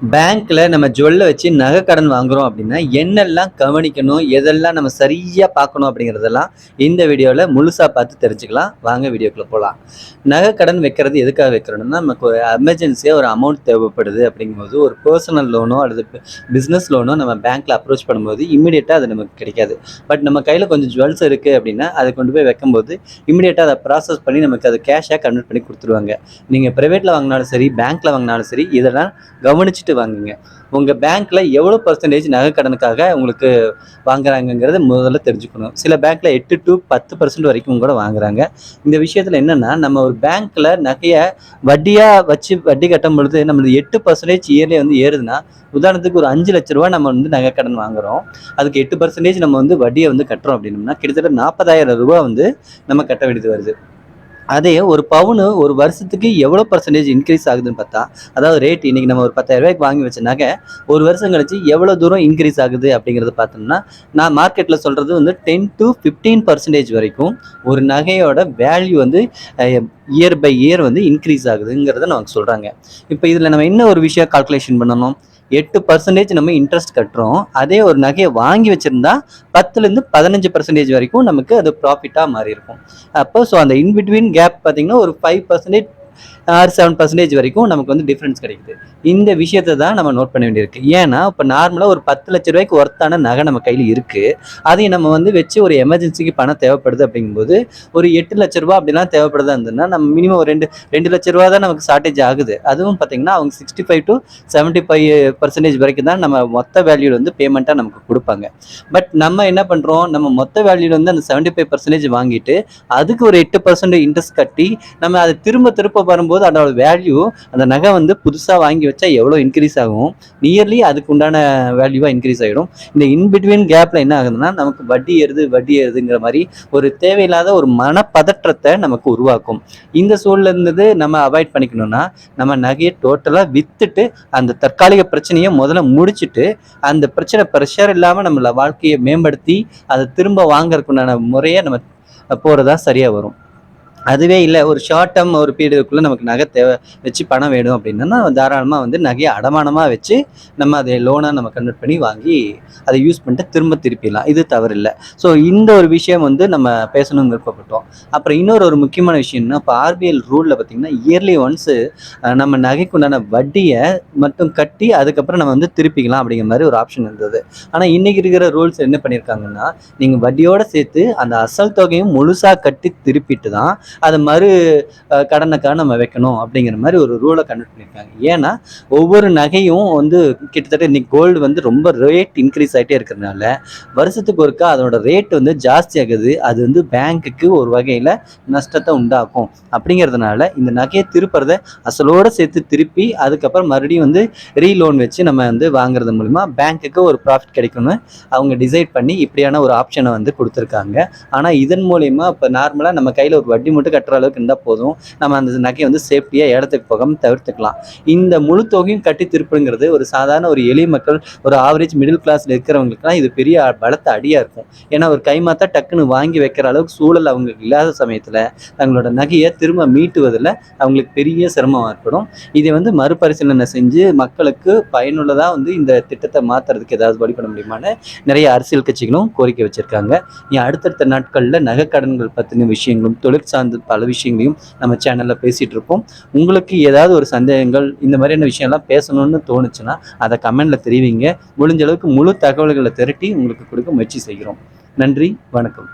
பேங்க்கில் நம்ம ஜுவல்லை வச்சு நகை கடன் வாங்குகிறோம் அப்படின்னா என்னெல்லாம் கவனிக்கணும் எதெல்லாம் நம்ம சரியாக பார்க்கணும் அப்படிங்கிறதெல்லாம் இந்த வீடியோவில் முழுசாக பார்த்து தெரிஞ்சுக்கலாம். வாங்க வீடியோக்குள்ளே போகலாம் நகை கடன் வைக்கிறது எதுக்காக வைக்கிறோம்னா நமக்கு ஒரு எமர்ஜென்சியாக ஒரு அமௌண்ட் தேவைப்படுது அப்படிங்கும்போது ஒரு பர்சனல் லோனோ அல்லது பிஸ்னஸ் லோனோ நம்ம பேங்க்கில் அப்ரோச் பண்ணும்போது இமீடியட்டாக அது நமக்கு கிடைக்காது. பட் நம்ம கையில் கொஞ்சம் ஜுவல்ஸ் இருக்குது அப்படின்னா அதை கொண்டு போய் வைக்கும்போது இமீடியட்டாக அதை ப்ராசஸ் பண்ணி நமக்கு அதை கேஷாக கன்வெர்ட் பண்ணி கொடுத்துருவாங்க. நீங்கள் ப்ரைவேட்டில் வாங்கினாலும் சரி பேங்க்கில் வாங்கினாலும் சரி இதெல்லாம் யோசிச்சுட்டு வாங்குங்க. உங்கள் பேங்க்ல எவ்வளோ பர்சன்டேஜ் நகை கடனுக்காக உங்களுக்கு வாங்குறாங்கங்கிறத முதல்ல தெரிஞ்சுக்கணும். சில பேங்க்கில் எட்டு டு பத்து பர்சன்ட் வரைக்கும் கூட வாங்குறாங்க. இந்த விஷயத்தில் என்னென்னா நம்ம ஒரு பேங்க்கில் நகையை வட்டியாக வச்சு வட்டி கட்டும் பொழுது நம்மளுக்கு எட்டு பர்சன்டேஜ் இயர்லி வந்து ஏறுதுன்னா உதாரணத்துக்கு ஒரு அஞ்சு லட்ச ரூபா நம்ம வந்து நகை கடன் வாங்குகிறோம் அதுக்கு எட்டு பர்சன்டேஜ் நம்ம வந்து வட்டியை வந்து கட்டுறோம் அப்படின்னம்னா கிட்டத்தட்ட நாற்பதாயிரம் ரூபா வந்து நம்ம கட்ட வேண்டியது வருது. அதே ஒரு பவுனு ஒரு வருஷத்துக்கு எவ்வளோ பர்சன்டேஜ் இன்க்ரீஸ் ஆகுதுன்னு பார்த்தா அதாவது ரேட் இன்னைக்கு நம்ம ஒரு பத்தாயிரம் ரூபாய்க்கு வாங்கி வச்ச நகை ஒரு வருஷம் கழிச்சு எவ்வளோ தூரம் இன்க்ரீஸ் ஆகுது அப்படிங்கிறது பார்த்தோம்னா நான் மார்க்கெட்டில் சொல்கிறது வந்து டென் டு ஃபிஃப்டீன் பர்சன்டேஜ் வரைக்கும் ஒரு நகையோட வேல்யூ வந்து இயர் பை இயர் வந்து இன்க்ரீஸ் ஆகுதுங்கிறத நமக்கு சொல்கிறாங்க இப்போ இதில் நம்ம என்ன ஒரு விஷயம் கால்குலேஷன் பண்ணணும்? எட்டு பர்சன்டேஜ் நம்ம இன்ட்ரெஸ்ட் கட்டுறோம். அதே ஒரு நகையை வாங்கி வச்சுருந்தா பத்துலேருந்து பதினஞ்சு பர்சன்டேஜ் வரைக்கும் நமக்கு அது ப்ராஃபிட்டாக மாறி இருக்கும் அப்போ ஸோ அந்த இன்பிட்வீன் கேப் பார்த்தீங்கன்னா ஒரு ஃபைவ் பர்சன்டேஜ் ஆறு செவன் பர்சன்டேஜ் வரைக்கும் நமக்கு வந்து டிஃப்ரென்ஸ் கிடைக்குது. இந்த விஷயத்தை தான் நம்ம நோட் பண்ண வேண்டியிருக்கு. ஏன்னா இப்போ நார்மலாக ஒரு பத்து லட்ச ரூபாய்க்கு ஒர்த்தான நகை நம்ம கையில் இருக்குது அதையும் நம்ம வந்து வச்சு ஒரு எமர்ஜென்சிக்கு பணம் தேவைப்படுது அப்படிங்கும்போது ஒரு எட்டு லட்ச ரூபா அப்படிலாம் தேவைப்படுதா இருந்ததுன்னா நம்ம மினிமம் ஒரு ரெண்டு ரெண்டு லட்ச ரூபா தான் நமக்கு ஷார்ட்டேஜ் ஆகுது. அதுவும் பார்த்தீங்கன்னா அவங்க sixty five to seventy five percentage வரைக்கும் தான் நம்ம மொத்த வேல்யூ வந்து பேமெண்ட்டாக நமக்கு கொடுப்பாங்க. பட் நம்ம என்ன பண்ணுறோம் நம்ம மொத்த வேல்யூ வந்து அந்த செவன்ட்டி ஃபைவ் பர்சன்டேஜ் வாங்கிட்டு அதுக்கு ஒரு எட்டு பர்சன்ட் இன்ட்ரெஸ்ட் கட்டி நம்ம அதை திரும்ப திரும்ப வரும்போது அதோட வேல்யூ அந்த நகை வந்து புதுசாக வாங்கி வச்சா எவ்வளோ இன்க்ரீஸ் ஆகும்? நியர்லி அதுக்கு உண்டான வேல்யூவாக இன்க்ரீஸ் ஆகிடும் இந்த இன்பிட்வீன் கேப்பில் என்ன ஆகுதுன்னா நமக்கு வட்டி ஏறுது வட்டி ஏறுதுங்கிற மாதிரி ஒரு தேவையில்லாத ஒரு மனப்பதற்றத்தை நமக்கு உருவாக்கும். இந்த சூழ்நிலை இருந்தது நம்ம அவாய்ட் பண்ணிக்கணும்னா நம்ம நகையை டோட்டலாக விற்றுட்டு அந்த தற்காலிக பிரச்சனையை முதல்ல முடிச்சுட்டு அந்த பிரச்சனை ப்ரெஷர் இல்லாமல் நம்மள வாழ்க்கையை மேம்படுத்தி அதை திரும்ப வாங்கறதுக்குண்டான முறையை நம்ம போகிறதா சரியாக வரும். அதுவே இல்லை ஒரு ஷார்ட் டேர்ம் ஒரு பீரியடுக்குள்ளே நமக்கு நகை தேவை வச்சு பணம் வேணும் அப்படின்னா தாராளமாக வந்து நகையை அடமானமாக வச்சு நம்ம அதை லோனாக நம்ம கன்வெர்ட் பண்ணி வாங்கி அதை யூஸ் பண்ணிட்டு திரும்ப திருப்பிடலாம். இது தவறில்லை ஸோ இந்த ஒரு விஷயம் வந்து நம்ம பேசணும்னு விருப்பப்பட்டோம். அப்புறம் இன்னொரு ஒரு முக்கியமான விஷயம்னா இப்போ ஆர்பிஎல் ரூலில் பார்த்தீங்கன்னா இயர்லி ஒன்ஸு நம்ம நகைக்குண்டான வட்டியை மட்டும் கட்டி அதுக்கப்புறம் நம்ம வந்து திருப்பிக்கலாம் அப்படிங்கிற மாதிரி ஒரு ஆப்ஷன் இருந்தது. ஆனால் இன்றைக்கி இருக்கிற ரூல்ஸ் என்ன பண்ணியிருக்காங்கன்னா நீங்கள் வட்டியோட சேர்த்து அந்த அசல் தொகையும் முழுசாக கட்டி திருப்பிட்டு தான் அதை மறு கடனுக்காக நம்ம வைக்கணும் அப்படிங்கிற மாதிரி ஒரு ரூலை கன்வெர்ட் பண்ணியிருக்காங்க. ஏன்னா ஒவ்வொரு நகையும் வந்து கிட்டத்தட்ட இன்னைக்கு கோல்டு வந்து ரொம்ப ரேட் இன்க்ரீஸ் ஆகிட்டே இருக்கிறதுனால வருஷத்துக்கு ஒருக்கா அதோட ரேட் வந்து ஜாஸ்தி ஆகுது. அது வந்து பேங்க்குக்கு ஒரு வகையில் நஷ்டத்தை உண்டாக்கும். அப்படிங்கிறதுனால இந்த நகையை திருப்புறத அசலோட சேர்த்து திருப்பி அதுக்கப்புறம் மறுபடியும் வந்து ரீலோன் வச்சு நம்ம வந்து வாங்குறது மூலிமா பேங்க்குக்கு ஒரு ப்ராஃபிட் கிடைக்கும்னு அவங்க டிசைட் பண்ணி இப்படியான ஒரு ஆப்ஷனை வந்து கொடுத்துருக்காங்க. ஆனால் இதன் மூலயமா இப்போ நார்மலாக நம்ம கையில் ஒரு வட்டி மட்டும் கட்டுற அளவுக்கு இருந்தால் போதும். நம்ம அந்த நகையை வந்து சேஃப்டியாக இடத்துக்கு போகாமல் தவிர்த்துக்கலாம். இந்த முழு தொகையும் கட்டி திருப்புங்கிறது ஒரு சாதாரண ஒரு எளிய மக்கள் ஒரு ஆவரேஜ் மிடில் கிளாஸில் இருக்கிறவங்களுக்குலாம் இது பெரிய பலத்த அடியாக இருக்கும். ஏன்னா ஒரு கைமாத்தா டக்குன்னு வாங்கி வைக்கிற அளவுக்கு சூழல் அவங்களுக்கு இல்லாத சமயத்தில் தங்களோட நகையை திரும்ப மீட்டுவதில் அவங்களுக்கு பெரிய சிரமம் ஏற்படும். இதை வந்து மறுபரிசீலனை செஞ்சு மக்களுக்கு பயனுள்ளதாக வந்து இந்த திட்டத்தை மாற்றுறதுக்கு ஏதாவது வழி பண்ண முடியுமான்னு நிறைய அரசியல் கட்சிகளும் கோரிக்கை வச்சுருக்காங்க. இனி அடுத்தடுத்த நாட்களில் நகை கடன்கள் பற்றின விஷயங்களும் தொழிற்சார்ந்த சார்ந்த பல விஷயங்களையும் நம்ம சேனலில் பேசிகிட்டு இருப்போம் உங்களுக்கு ஏதாவது ஒரு சந்தேகங்கள் இந்த மாதிரியான விஷயம்லாம் பேசணும்னு தோணுச்சுன்னா அதை கமெண்டில் தெரிவிங்க. முடிஞ்ச அளவுக்கு முழு தகவல்களை திரட்டி உங்களுக்கு கொடுக்க முயற்சி செய்கிறோம். நன்றி வணக்கம்.